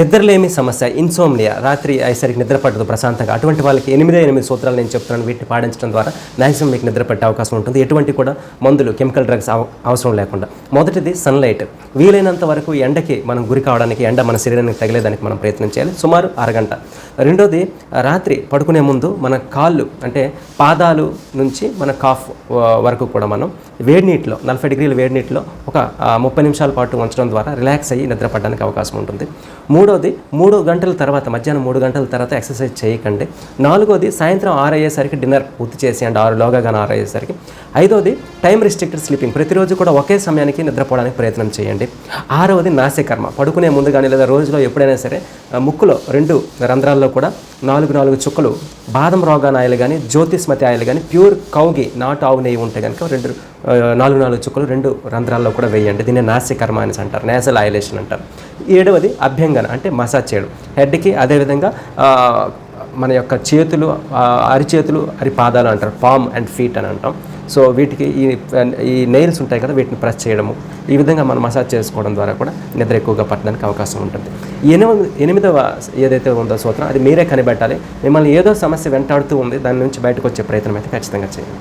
నిద్రలేమి సమస్య ఇన్సోమ్లియా రాత్రి అయ్యేసరికి నిద్ర పట్టదు ప్రశాంతంగా. అటువంటి వాళ్ళకి ఎనిమిది ఎనిమిది సూత్రాలు నేను చెప్తున్నాను. వీటిని పాటించడం ద్వారా మ్యాక్సిమం మీకు నిద్ర పట్టే అవకాశం ఉంటుంది. ఎటువంటి కూడా మందులు కెమికల్ డ్రగ్స్ అవసరం లేకుండా. మొదటిది సన్లైట్ వీలైనంత వరకు ఎండకి మనం గురి కావడానికి ఎండ మన శరీరానికి తగిలేదానికి మనం ప్రయత్నం చేయాలి. సుమారు అరగంట. రెండోది రాత్రి పడుకునే ముందు మన కాళ్ళు అంటే పాదాలు నుంచి మన కాఫ్ వరకు కూడా మనం వేడి నీటిలో నలభై డిగ్రీల వేడి నీటిలో ఒక ముప్పై నిమిషాల పాటు ఉంచడం ద్వారా రిలాక్స్ అయ్యి నిద్ర పడడానికి అవకాశం ఉంటుంది. మూడు మూడోది మూడు గంటల తర్వాత మధ్యాహ్నం మూడు గంటల తర్వాత ఎక్సర్సైజ్ చేయకండి. నాలుగోది సాయంత్రం ఆరు అయ్యేసరికి డిన్నర్ పూర్తి చేసేయండి ఆరులోగా కానీ ఆరు అయ్యేసరికి. ఐదోది టైం రిస్ట్రిక్టెడ్ స్లీపింగ్ ప్రతిరోజు కూడా ఒకే సమయానికి నిద్రపోవడానికి ప్రయత్నం చేయండి. ఆరవది నాసికర్మ. పడుకునే ముందు కానీ లేదా రోజులో ఎప్పుడైనా సరే ముక్కులో రెండు రంధ్రాల్లో కూడా నాలుగు నాలుగు చుక్కలు బాదం రోగాన్ ఆయిల్ కానీ జ్యోతిస్మతి ఆయిల్ కానీ ప్యూర్ కౌగి నాటు ఆవు నెయ్యి ఉంటే కనుక రెండు నాలుగు నాలుగు చుక్కలు రెండు రంధ్రాల్లో కూడా వేయండి. దీన్ని నాసికర్మ అని అంటారు. నేసల్ ఐలేషన్ అంటారు. ఏడవది అభ్యంగన అంటే మసాజ్ చేయడం. హెడ్కి అదేవిధంగా మన యొక్క చేతులు అరిచేతులు అరి పాదాలు అంటారు. పామ్ అండ్ ఫీట్ అని అంటాం. సో వీటికి ఈ ఈ నెయిల్స్ ఉంటాయి కదా వీటిని ప్రెస్ చేయడము. ఈ విధంగా మనం మసాజ్ చేసుకోవడం ద్వారా కూడా నిద్ర ఎక్కువగా పట్టడానికి అవకాశం ఉంటుంది. ఎనిమిది ఎనిమిదవ ఏదైతే ఉందో సూత్రం అది మీరే కనిపెట్టాలి. మిమ్మల్ని ఏదో సమస్య వెంటాడుతూ ఉంది దాని నుంచి బయటకు వచ్చే ప్రయత్నం అయితే ఖచ్చితంగా చేయండి.